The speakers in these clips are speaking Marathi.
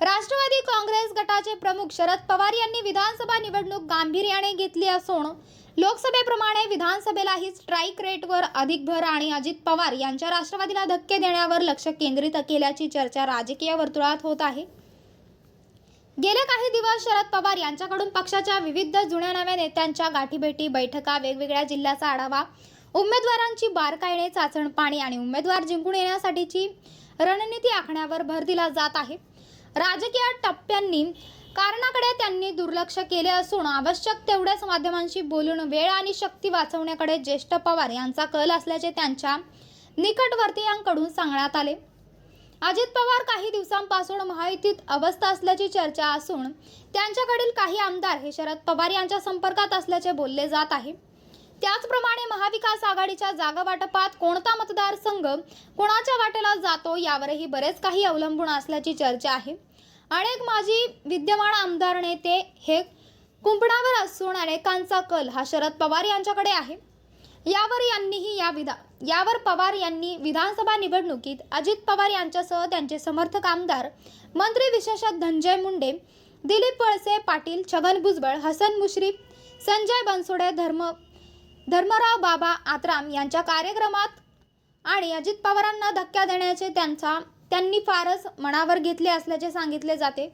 राष्ट्रवादी काँग्रेस गटाचे प्रमुख शरद पवार यांनी विधानसभा निवडणूक गांभीर्याने घेतली असून लोकसभेप्रमाणे विधानसभेलाही स्ट्राईक रेटवर अधिक भर आणि अजित पवार यांच्या राष्ट्रवादीला धक्के देण्यावर लक्ष केंद्रित केल्याची चर्चा राजकीय वर्तुळात होत आहे. गेले काही दिवस शरद पवार यांच्याकडून पक्षाच्या विविध जुन्या नव्या नेत्यांच्या गाठीभेटी बैठका वेगवेगळ्या जिल्ह्याचा आढावा उमेदवारांची बारकाईने चाचण पाणी आणि उमेदवार जिंकून येण्यासाठीची रणनीती आखण्यावर भर दिला जात आहे. राजकीय टप्प्यांनी कारणाकडे त्यांनी दुर्लक्ष केले असून आवश्यक तेवढ्याच माध्यमांशी बोलून वेळ आणि शक्ती वाचवण्याकडे ज्येष्ठ पवार यांचा कल असल्याचे त्यांच्या निकटवर्तीयांकडून सांगण्यात आले. अजित पवार काही दिवसांपासून महायुतीत अवस्था असल्याची चर्चा असून त्यांच्याकडील काही आमदार हे शरद पवार यांच्या संपर्कात असल्याचे बोलले जात आहे. त्याचप्रमाणे महाविकास आघाडीच्या जागा वाटपात कोणता मतदारसंघ कोणाच्या वाटेला जातो यावरही बरेच काही अवलंबून असल्याची चर्चा आहे. अनेक माजी विद्यमान आमदार नेते हे कुंपणावर असून अनेकांचा कल हा शरद पवार यांच्याकडे आहे. यावर यांनीही या विधा यावर पवार यांनी विधानसभा निवडणुकीत अजित पवार यांच्यासह त्यांचे समर्थक आमदार मंत्री विशेषत धनंजय मुंडे दिलीप वळसे पाटील छगन भुजबळ हसन मुश्रीफ संजय बनसोडे धर्म धर्मराव बाबा आत्राम यांच्या कार्यक्रमात आणि अजित पवारांना धक्का देण्याचे त्यांचा त्यांनी फारच मनावर घेतले असल्याचे सांगितले जाते.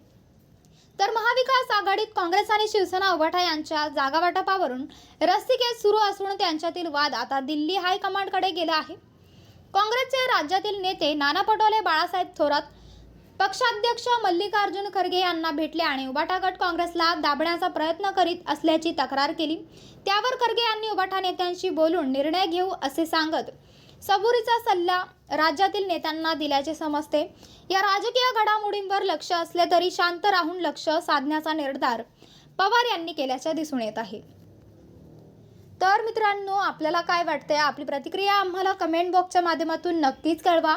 तर महाविकास आघाडीत काँग्रेस आणि शिवसेना उभाठा यांच्या जागावाटपावरून रस्तिकेत सुरू असून त्यांच्यातील वाद आता दिल्ली हायकमांडकडे गेला आहे. काँग्रेसचे राज्यातील नेते नाना पटोले बाळासाहेब थोरात पक्षाध्यक्ष मल्लिकार्जुन खरगे यांना भेटले आणि उबाटा गट काँग्रेसला दाबण्याचा प्रयत्न करीत असल्याची तक्रार केली. त्यावर खरगे यांनी उबाटा नेत्यांशी बोलून निर्णय घेऊ असे सांगत सबुरीचा सल्ला राज्यातील नेत्यांना दिल्याचे समजते. या राजकीय घडामोडींवर लक्ष असले तरी शांत राहून लक्ष साधण्याचा निर्धार पवार यांनी केल्याचे दिसून येत आहे. तर मित्रांनो आपल्याला काय वाटते आपली प्रतिक्रिया आम्हाला कमेंट बॉक्सच्या माध्यमातून नक्कीच कळवा.